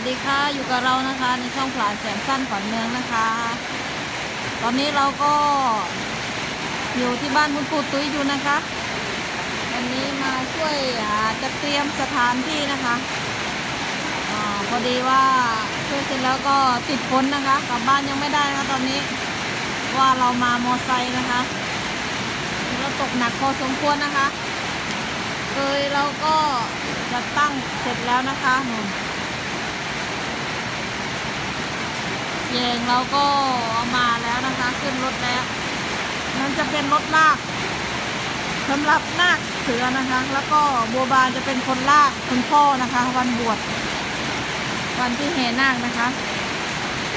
วัสดีค่ะ อยู่กับเรานะคะในช่องผลานแสงสั้นขวัญเมืองนะคะ ตอนนี้เราก็อยู่ที่บ้านคุณปู่ตุ้ยอยู่นะคะ วันนี้มาช่วยจัดเตรียมสถานที่นะคะอพอดีว่าช่วยเสร็จแล้วก็ติดฝนนะคะ กลับบ้านยังไม่ได้นะคะตอนนี้ว่าเรามามอไซค์นะคะแล้วตกหนักพอสมควรนะคะ เคยเราก็จะตั้งเสร็จแล้วนะคะหนู แยงเราก็เอามาแล้วนะคะ ขึ้นรถแล้วนั่นจะเป็นรถลากสำหรับนาคเสือนะคะ แล้วก็บัวบานจะเป็นคนลากคุณพ่อนะคะ วันบวชวันที่แห่นาคนะคะ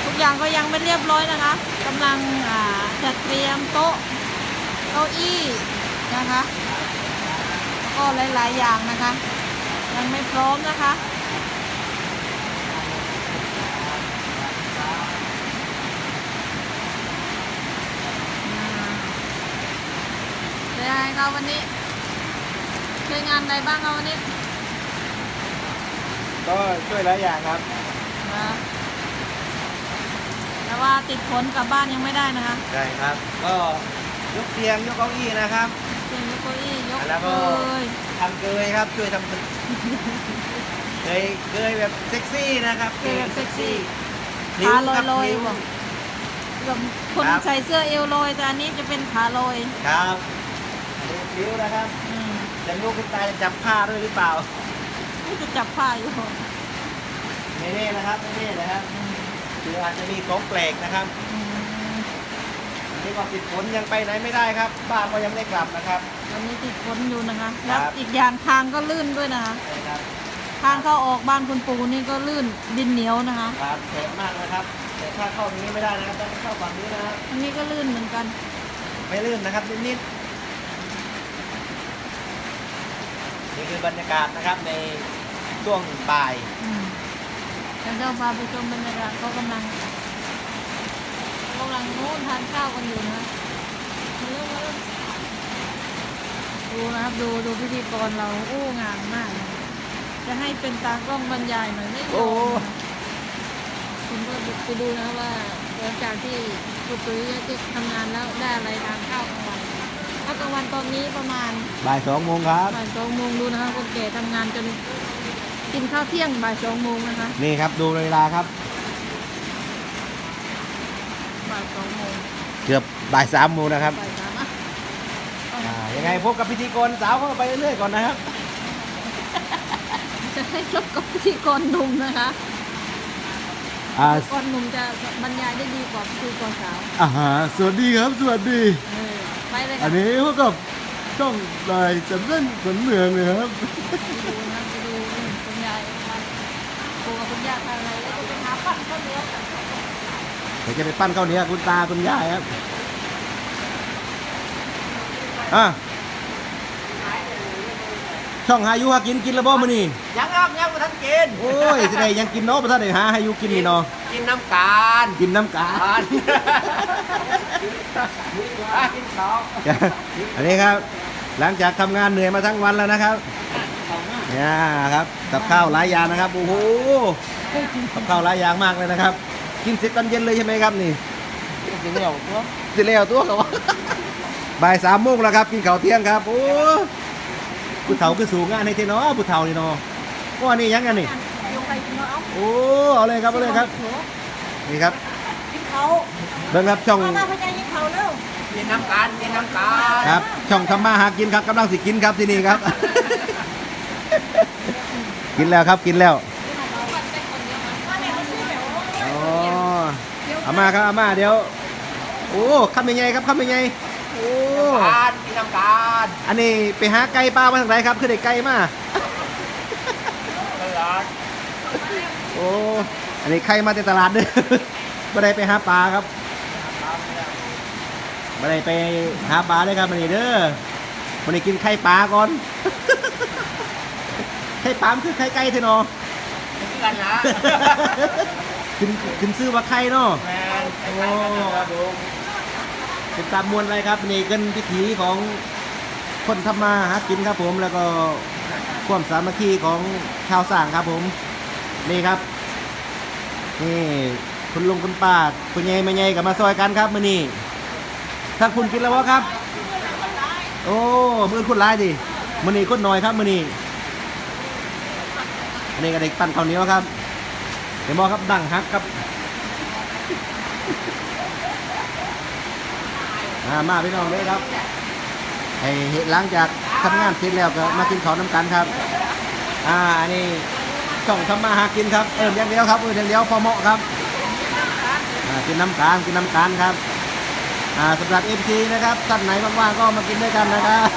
ทุกอย่างก็ยังไม่เรียบร้อยนะคะกำลังจัดเตรียมโต๊ะเก้าอี้นะคะก็หลาย ๆ อย่างนะคะ ยังไม่พร้อมนะคะอ่าเป็นยังไง คะวันนี้ช่วยงานอะไรบ้างคะวันนี้ก็ช่วยหลายอย่างครับ นะแต่ว่าติดฝนกลับบ้านยังไม่ได้นะคะใช่ครับ ก็ยกเตียงยกเก้าอี้นะครับ เตรียมยกเก้าอี้ยกแล้วก็ เลยทำเกยครับช่วยทำเกยเกยเกยแบบเซ็กซี่นะครับเกยแบบเซ็กซี่นิ้วขาลครับอยนิ้วๆบอกกับคนครับ ใส่เสื้อเอวลอยแต่อันนี้จะเป็นขาลอยครับ ดูนิ้วนะครับอืมจะลูกคุณตาจะจับผ้าด้วยหรือเปล่า นี่จะจับผ้าอยู่ไม่แน่นะครับไม่แน่นะครับคืออาจจะมีของแปลกนะครับอืมนี่ก็ติดฝนยังไปไหนไม่ได้ครับบ้านก็ยังไม่ได้กลับนะครับ วันนี้ติดฝนอยู่นะคะครัแล้วบอีกอย่างทางก็ลื่นด้วยนะคะใช่ครับทางเข้าออกบ้านคุณปู่นี่ก็ลื่นดินเหนียวนะคะ ครับแฉะมากนะครับ แต่ถ้าเข้านี้ไม่ได้นะครับต้องเข้าฝั่งนี้นะครับอันนี้ก็ลื่นเหมือนกัน ไม่ลื่นนะครับนิดๆ นี่คือบรรยากาศนะครับในช่วงบ่ายอืมแล้วเราพาไปชมบรรยากาศเขากำลังเขากำลังโน้นทานข้าวกันอยู่นะมาเร็วมาเร็วดูนะครับดูดูพิธีกรเราโอ้งามมากนะจะให้เป็นตากล้องบรรยายหน่อยไม่ยอมนะคุณก็ไปดูนะว่าหลังจากที่คุณตุ้ยที่ทำงานแล้วได้อะไรทานข้าวกลางวันข้าว กลางวันตอนนี้ประมาณบ่ายสองโมงครับบ่ายสองโมงดูนะคะคนแก่ทำงานจนกินข้าวเที่ยงบ่ายสองโมงนะคะนี่ครับดูเวลาครับ บ่ายสองโมงเกือบบ่ายสามโมงนะครับบ่ายสามอะเอาอ่ายังไงพบกับพิธีกรสาวเข้าไปเรื่อยๆก่อนนะครับจะให้รบกับพิธีกรหนุ่มนะคะอ่าพิธีกรหนุ่มจะบรรยายได้ดีกว่าพิธีกรสาวอาหารสวัสดีครับสวัสดีเออ ไปเลยอัค่ะนนี้พวกกับช่องลายจำเส้นขนเมืองเลยครับ ไปดูนะไปดูนี่คุณยายทานปูกับคุณย่าทานอะไรแล้วก็ไปหาปั้นข้าวเหนียวกันเดี๋ยวจะไปปั้นข้าวเหนียวคุณตาคุณย่าครับ อะ ช่องหายุหากินกินแล้วบ่มื้อนี้ยังครับยังมาทันกินโอ้ยสิได้ยังกินเนาะบ่ทันได้หาให้อยู่กินนี่เนาะ กินน้ำการกินน้ำกา การกินเขา อันนี้ครับ หลังจากทำงานเหนื่อยมาทั้งวันแล้วนะครับเนี่ยครับกับข้าวหลายอย่างนะครับโอ้โหกับข้าวหลายอย่างมากเลยนะครับ กินเสร็จตอนเย็นเลยใช่ไหมครับนี่กินเหนียวตัวเสร็จแล้วตัวเขาว่าบ่ายสามโมงแล้วครับ กินข้าวเที่ยงครับโอ้ผู้เฒ่าคือสูงงานให้เทเนาะผู้เฒ่านี่เนาะว่านี่ยังไงนี่ยกไปกินเอาโอ้เอาเลยครับเอาเลยครับ นี่ครับกินเขา เบิ่งครับช่อง มาหน้าพญายิงเขาเร็วกินน้ำการกินน้ำการครับ ช่องทำมาหากินครับกำลังสิกินครับที่นี่ครับ กินแล้วครับกินแล้วอ๋อเอามาครับเอามาเดี๋ยว โอ้คำยังไงครับคำยังไงโอ้การกินน้ำการอันนี้ไปหาไก่ปลามาทางไหนครับคือได้ไก่มาตลาดโอ้อันนี้ไข่มาแต่ตลาดเด้อไม่ได้ไปหาปลาครับ ไม่ได้ไปหาปลาเลยครับมันนี้เด้อมันนี้กินไข่ปลาก่อน ไข่ปลามันคือไข่ไก่เท่านอกินกันนะขึ้นขึ้นซื้อว่าไข่เนาะแมนไอ้ไข่กันนะครับผมเป็นตามมวลอะไรครับนี่เป็นพิถีของคนทำมาหากินครับผมแล้วก็ความสามัคคีของชาวสร้างครับผมนี่ครับนี่คุณลุงคุณป้าคุณยายแม่ยายกับมาซอยกันครับมื้อนี้ ถ้าคุณกินแล้ววะครับ โอ้มือคุณร้ายดิมือนี้คุณน้อยครับมือนี้อันนี้ก็เด็กปั้นข้าวเหนียวครับเดี๋ยวมอครับดังฮักครับอ่ามาพี่น้องเลยครับให้เห็นหลังจากทำงานเสร็จแล้วก็มากินข้าวน้ำกันครับ อ่าอันนี้ช่องทำมาหากินครับเอิญอย่างเดียวครับเอิญอย่างเดียวพอเหมาะครับอ่ากินน้ำการกินน้ำการครับ อ่าสำหรับเอฟซีนะครับท่านไหนว่างๆก็มากินด้วยกันนะครับ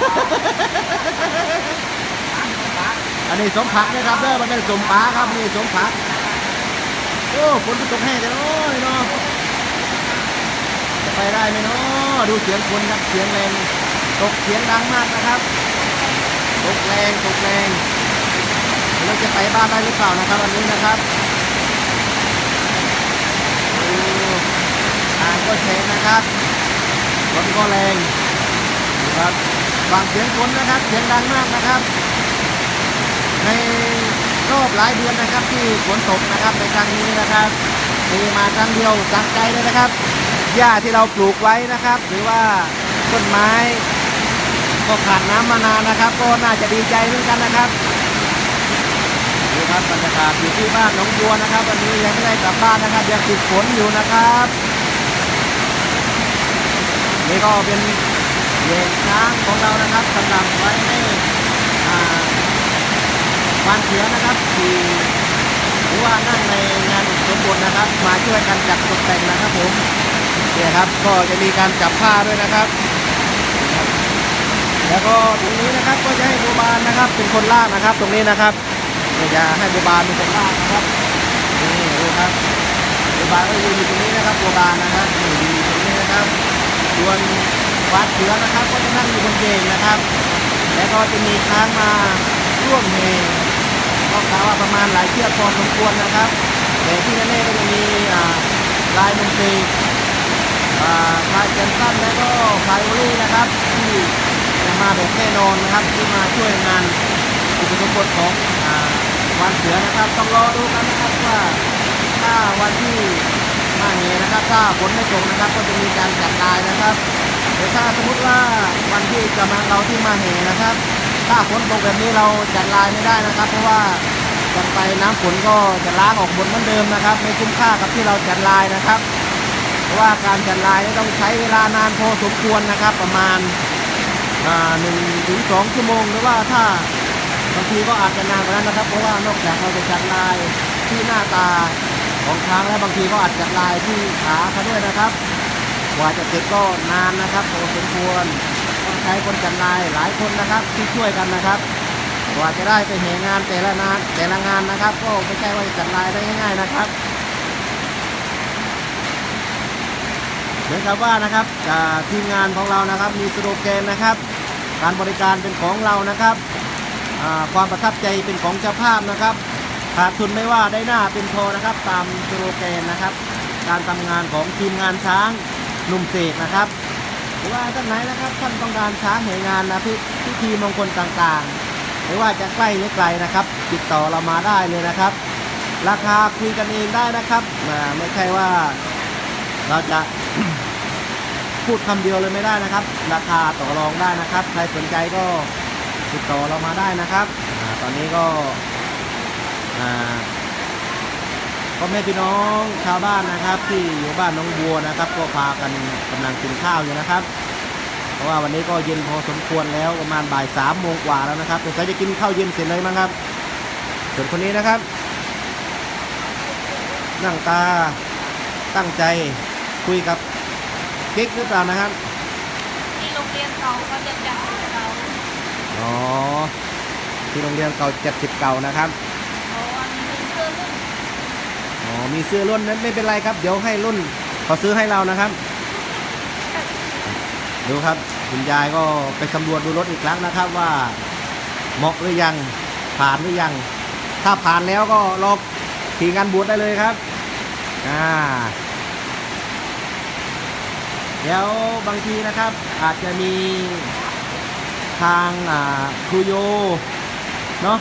อันนี้สมผักนะครับเด้อมันเป็นสมปลาครับนี่สมผักโอ้ฝนตกแห้งจังโอ้ยเนาะจะไปได้ไหมเนาะดูเสียงฝนครับเสียงแรงตกเสียงดังมากนะครับตกแรงตกแรงเราจะไปบ้านได้หรือเปล่านะครับวันนี้นะครับอ้ทางก็แฉะนะครับ ฝนก็แรงดูครับฟังเสียงฝนนะครับ เสียงดังมากนะครับ ในรอบหลายเดือนนะครับที่ฝนตกนะครับในครั้งนี้นะครับมีมาครั้งเดียวจังใจเลยนะครับหญ้าที่เราปลูกไว้นะครับ หรือว่าต้นไม้ ก็ขาดน้ำมานานนะครับ ก็น่าจะดีใจเหมือนกันนะครับดูครับบรรยากาศอยู่ที่บ้านหนองบัวนะครับ วันนี้ยังไม่ได้กลับบ้านนะครับยังติดฝนอยู่นะครับ ก็เป็นเหยนช้างของเรานะครับสำหรับไว้ให้อ่าวานเสือนะครับที่หรือว่านั่งในงานสมบูรณ์นะครับ มาช่วยกันจัดตกแต่งนะครับผมเนี่ยครับก็จะมีการจับผ้าด้วยนะครับ แล้วก็ตรงนี้นะครับก็จะให้บัวบานนะครับ เป็นคนลากนะครับ ตรงนี้นะครับเดี๋ยวจะให้บัวบานเป็นคนลากนะครับนี่ดูครับบัวบานก็ยืนอยู่ตรงนี้นะครับบัวบานนะครับอยู่ตรงนี้นะครับ ส่วนวานเสือนะครับก็จะนั่งอยู่บนเกงนะครับ แล้วก็จะมีช้างมาร่วมเฮก็กล่าวว่าประมาณหลายเชือกพอสมควรนะครับ แต่ที่แน่ๆก็จะมีลายมนตรีลายเจนสั้นแล้วก็พายโอลี่นะครับที่จะมาแบบแน่นอนนะครับที่มาช่วยงานอุปสมบทของอวันเสือนะครับ ต้องรอดูกันนะครับว่าถ้าวันที่าเฮนะครับ ถ้าฝนไม่ตกนะครับ ก็จะมีการจัดลายนะครับแต่ถ้าสมมติว่าวันที่จะมาเราที่มาเฮนะครับ ถ้าฝนตกแบบนี้เราจัดลายไม่ได้นะครับ เพราะว่าจัดไปน้ำฝนก็จะล้างออกหมดเหมือนเดิมนะครับ ไม่คุ้มค่ากับที่เราจัดลายนะครับ เพราะว่าการจัดลายต้องใช้เวลานานพอสมควรนะครับ ประมาณหนึ่งถึงสองชั่วโมงหรือว่าถ้าบางทีก็อาจจะนานกว่านั้นนะครับ เพราะว่านอกจากเราจะจัดลายที่หน้าตา ของช้างแล้วบางทีก็อาจจัดลายที่ขาเขาด้วยนะครับกว่าจะเสร็จก็นานนะครับพอสมควรต้องใช้คนจัดลายหลายคนนะครับที่ช่วยกันนะครับกว่าจะได้ไปเหงานแต่ละงานแต่ละงานนะครับ ก็ไม่ใช่ว่าจะจัดลายได้ง่ายๆนะครับเหมือนกับว่านะครับทีมงานของเรานะครับ มีสโลแกนนะครับ การบริการเป็นของเรานะครับความประทับใจเป็นของเจ้าภาพนะครับ ขาดทุนไม่ว่าได้หน้าเป็นโทนะครับตามสโลแกนนะครับ การทำงานของทีมงานช้างหนุ่มเสกนะครับหรือว่าท่านไหนนะครับท่านต้องการช้างเหงานนะพิพิธีมงคลต่างๆหรือว่าจะใกล้หรือไกลนะครับ ติดต่อเรามาได้เลยนะครับ ราคาคุยกันเองได้นะครับไม่ใช่ว่าเราจะพูดคำเดียวเลยไม่ได้นะครับ ราคาต่อรองได้นะครับ ใครสนใจก็ติดต่อเรามาได้นะครับอตอนนี้ก็ พ่อแม่พี่น้องชาวบ้านนะครับ ที่อยู่บ้านน้องบัวนะครับ ก็พากันกำลังกินข้าวอยู่นะครับ เพราะว่าวันนี้ก็เย็นพอสมควรแล้วประมาณบ่ายสามโมงกว่าแล้วนะครับสงสัยจะกินข้าวเย็นเสร็จเลยมั้งครับ ส่วนคนนี้นะครับ นั่งตาตั้งใจคุยกับกิ๊กหรือเปล่านะครับที่โรงเรียนเขาก็จะจัดสิเขาอ๋อที่โรงเรียนเก่าเจ็ดสิบเก่านะครับ เพราะว่ามีเสื้อรุ่น อ๋อมีเสื้อรุ่นนั้นไม่เป็นไรครับ เดี๋ยวให้รุ่นเขาซื้อให้เรานะครับ ดูครับคุณยายก็ไปสำรวจดูรถอีกครั้งนะครับว่า เหมาะหรือยังผ่านหรือยัง ถ้าผ่านแล้วก็รอขี่งานบวชได้เลยครับอ่าเดี๋ยวบางทีนะครับอาจจะมีทางอ่าครูโยเนาะ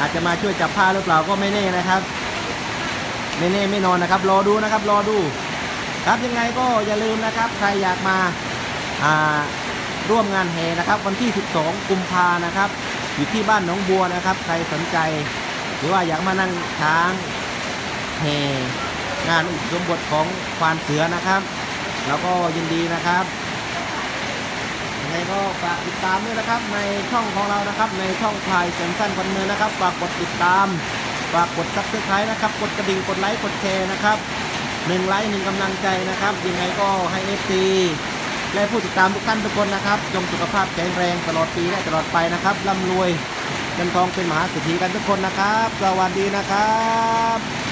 อาจจะมาช่วยจับผ้าหรือเปล่าก็ไม่แน่นะครับ ไม่แน่ไม่นอนนะครับ รอดูนะครับ รอดู ครับยังไงก็อย่าลืมนะครับ ใครอยากมาอ่าร่วมงานแห่นะครับ วันที่ 12 กุมภานะครับ อยู่ที่บ้านหนองบัวนะครับ ใครสนใจ หรือว่าอยากมานั่งช้างแห่งานอุปสมบทของควานเสือนะครับ แล้วก็ยินดีนะครับ งไงก็ฝากติดตามด้วยนะครับ ในช่องของเรานะครับ ในช่องพายเสียงสั้นคนเมืองนะครับ ฝากกดติดตาม ฝากกดซับสไครต์นะครับ กดกระดิ่ง กดไลค์ กดแชร์นะครับหนึ่งไลค์หนึ่งกำลังใจนะครับ ยังไงก็ให้เอฟซีและผู้ติดตามทุกท่านทุกคนนะครับ จงสุขภาพแข็งแรงตลอดปีและตลอดไปนะครับร่ำรวยเงินทองเป็นมหาเศรษฐีกันทุกคนนะครับ สวัสดีนะครับ